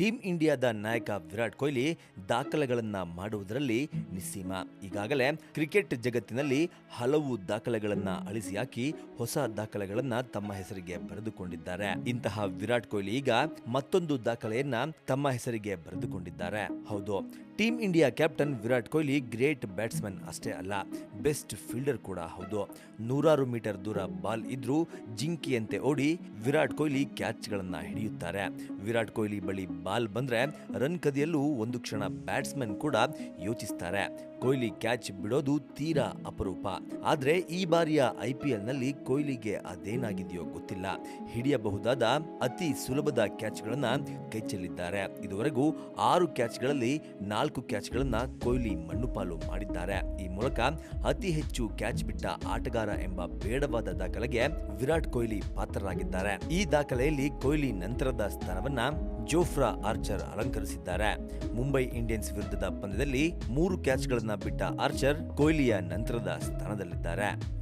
Team ಇಂಡಿಯಾದ ನಾಯಕ ವಿರಾಟ್ ಕೊಹ್ಲಿ ದಾಖಲೆಗಳನ್ನು ಮಾಡುವುದರಲ್ಲಿ ನಿಸ್ಸೀಮ. ಈಗಾಗಲೇ ಕ್ರಿಕೆಟ್ ಜಗತ್ತಿನಲ್ಲಿ ಹಲವು ದಾಖಲೆಗಳನ್ನು ಅಳಿಸಿ ಹಾಕಿ ಹೊಸ ದಾಖಲೆಗಳನ್ನು ತಮ್ಮ ಹೆಸರಿಗೆ ಬರೆದುಕೊಂಡಿದ್ದಾರೆ. ಇಂತಹ ವಿರಾಟ್ ಕೊಹ್ಲಿ ಈಗ ಮತ್ತೊಂದು ದಾಖಲೆಯನ್ನ ತಮ್ಮ ಹೆಸರಿಗೆ ಬರೆದುಕೊಂಡಿದ್ದಾರೆ. ಹೌದು team India captain Virat Kohli great batsman ಅಷ್ಟೇ ಅಲ್ಲ ಬೆಸ್ಟ್ ಫೀಲ್ಡರ್ ಕೂಡ ಹೌದು. ನೂರಾರು ಮೀಟರ್ ದೂರ ಬಾಲ್ ಇದ್ರೂ ಜಿಂಕಿಯಂತೆ ಓಡಿ ವಿರಾಟ್ ಕೊಹ್ಲಿ ಕ್ಯಾಚ್ಗಳನ್ನು ಹಿಡಿಯುತ್ತಾರೆ. ವಿರಾಟ್ ಕೊಹ್ಲಿ ಬಳಿ ಬಾಲ್ ಬಂದ್ರೆ ರನ್ ಕದಿಯಲು ಒಂದು ಕ್ಷಣ ಬ್ಯಾಟ್ಸ್ಮನ್ ಕೂಡ ಯೋಚಿಸ್ತಾರೆ. ಕೊಹ್ಲಿ ಕ್ಯಾಚ್ ಬಿಡೋದು ತೀರಾ ಅಪರೂಪ. ಆದರೆ ಈ ಬಾರಿಯ ಐ ಪಿ ಎಲ್ನಲ್ಲಿ ಕೊಹ್ಲಿಗೆ ಅದೇನಾಗಿದೆಯೋ ಗೊತ್ತಿಲ್ಲ. ಹಿಡಿಯಬಹುದಾದ ಅತಿ ಸುಲಭದ ಕ್ಯಾಚ್ಗಳನ್ನು ಕೈಚೆಲ್ಲಿದ್ದಾರೆ. ಇದುವರೆಗೂ ಆರು ಕ್ಯಾಚ್ಗಳಲ್ಲಿ ನಾಲ್ಕು ಕ್ಯಾಚ್ಗಳನ್ನು ಕೊಹ್ಲಿ ಮಣ್ಣುಪಾಲು ಮಾಡಿದ್ದಾರೆ. ಈ ಮೂಲಕ ಅತಿ ಹೆಚ್ಚು ಕ್ಯಾಚ್ ಬಿಟ್ಟ ಆಟಗಾರ ಎಂಬ ಬೇಡವಾದ ದಾಖಲೆಗೆ ವಿರಾಟ್ ಕೊಹ್ಲಿ ಪಾತ್ರರಾಗಿದ್ದಾರೆ. ಈ ದಾಖಲೆಯಲ್ಲಿ ಕೊಹ್ಲಿ ನಂತರದ ಸ್ಥಾನವನ್ನ ಜೋಫ್ರಾ ಆರ್ಚರ್ ಅಲಂಕರಿಸಿದ್ದಾರೆ. ಮುಂಬೈ ಇಂಡಿಯನ್ಸ್ ವಿರುದ್ಧದ ಪಂದ್ಯದಲ್ಲಿ ಮೂರು ಕ್ಯಾಚ್ಗಳನ್ನು ಬಿಟ್ಟ ಆರ್ಚರ್ ಕೊಹ್ಲಿಯ ನಂತರದ ಸ್ಥಾನದಲ್ಲಿದ್ದಾರೆ.